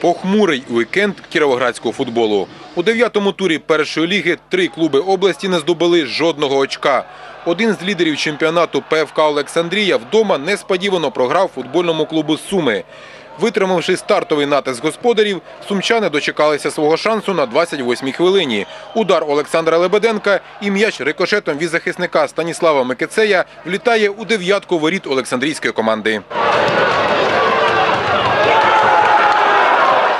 Похмурий уікенд кіровоградського футболу. У дев'ятому турі першої ліги три клуби області не здобули жодного очка. Один з лідерів чемпіонату ПФК Олександрія вдома несподівано програв футбольному клубу Суми. Витримавши стартовий натиск господарів, сумчани дочекалися свого шансу на 28-й хвилині. Удар Олександра Лебеденка і м'яч рикошетом від захисника Станіслава Микицея влітає у дев'ятку воріт Олександрійської команди.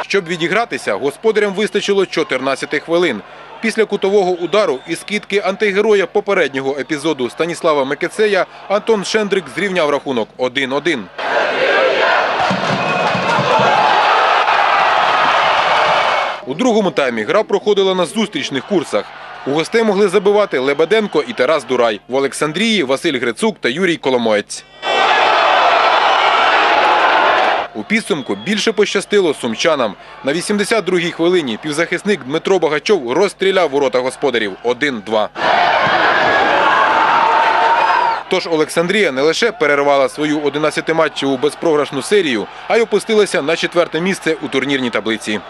Щоб відігратися, господарям вистачило 14 хвилин. Після кутового удару і скидки антигероя попереднього епізоду Станіслава Микицея Антон Шендрик зрівняв рахунок 1-1. У другому таймі гра проходила на зустрічних курсах. У гостей могли забивати Лебеденко і Тарас Дурай. В Олександрії Василь Грицук та Юрій Коломоєць. У підсумку більше пощастило сумчанам. На 82-й хвилині півзахисник Дмитро Багачов розстріляв ворота господарів 1-2. Тож Олександрія не лише перервала свою 11-матчеву безпрограшну серію, а й опустилася на четверте місце у турнірній таблиці.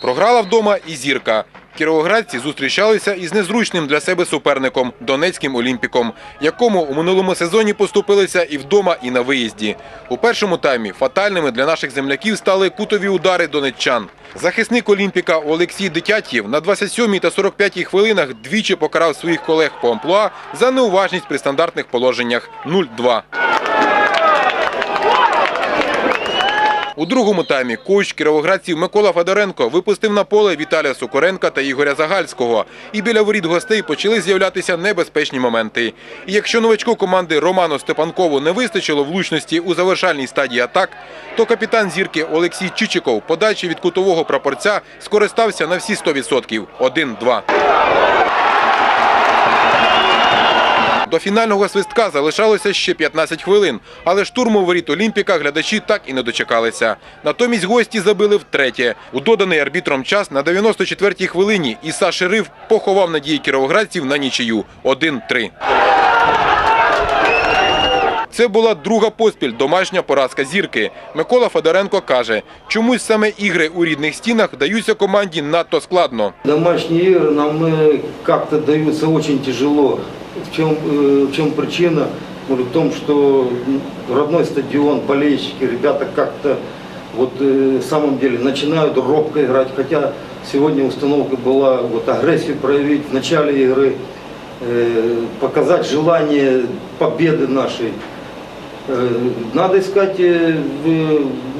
Програла вдома і зірка. Кіровоградці зустрічалися із незручним для себе суперником Донецьким Олімпіком, якому у минулому сезоні поступилися і вдома, і на виїзді. У першому таймі фатальними для наших земляків стали кутові удари донеччан. Захисник Олімпіка Олексій Дитятєв на 27-й та 45-й хвилинах двічі покарав своїх колег по амплуа за неуважність при стандартних положеннях 0-2. У другому таймі коуч кіровоградців Микола Федоренко випустив на поле Віталія Сокоренка та Ігоря Загальського. І біля воріт гостей почали з'являтися небезпечні моменти. І якщо новачку команди Роману Степанкову не вистачило влучності у завершальній стадії атак, то капітан зірки Олексій Чичиков подачі від кутового прапорця скористався на всі 100%. 1-2. До фінального свистка залишалося ще 15 хвилин, але штурму воріт Олімпіка глядачі так і не дочекалися. Натомість гості забили втретє. У доданий арбітром час на 94-й хвилині Іса Шериф поховав надії кіровоградців на нічию 1-3. Це була друга поспіль домашня поразка зірки. Микола Федоренко каже, чомусь саме ігри у рідних стінах даються команді надто складно. Домашние игры нам э, как-то даются очень тяжело В чем, э, в чем причина? Говорю, в том, что м, родной стадион, болельщики, ребята как-то вот э, в самом деле начинают робко играть. Хотя сегодня установка была вот агрессию проявить в начале игры, э, показать желание победы нашей. Э, Надо искать э, в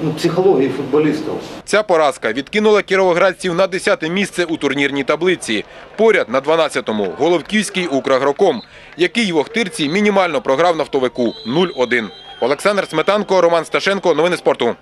ну, психологии футболистов. Ця поразка відкинула кіровоградців на 10 місце у турнірній таблиці. Поряд на 12-му – Головківський «Украгроком», який в Охтирці мінімально програв нафтовику 0-1. Олександр Сметанко, Роман Сташенко. Новини спорту.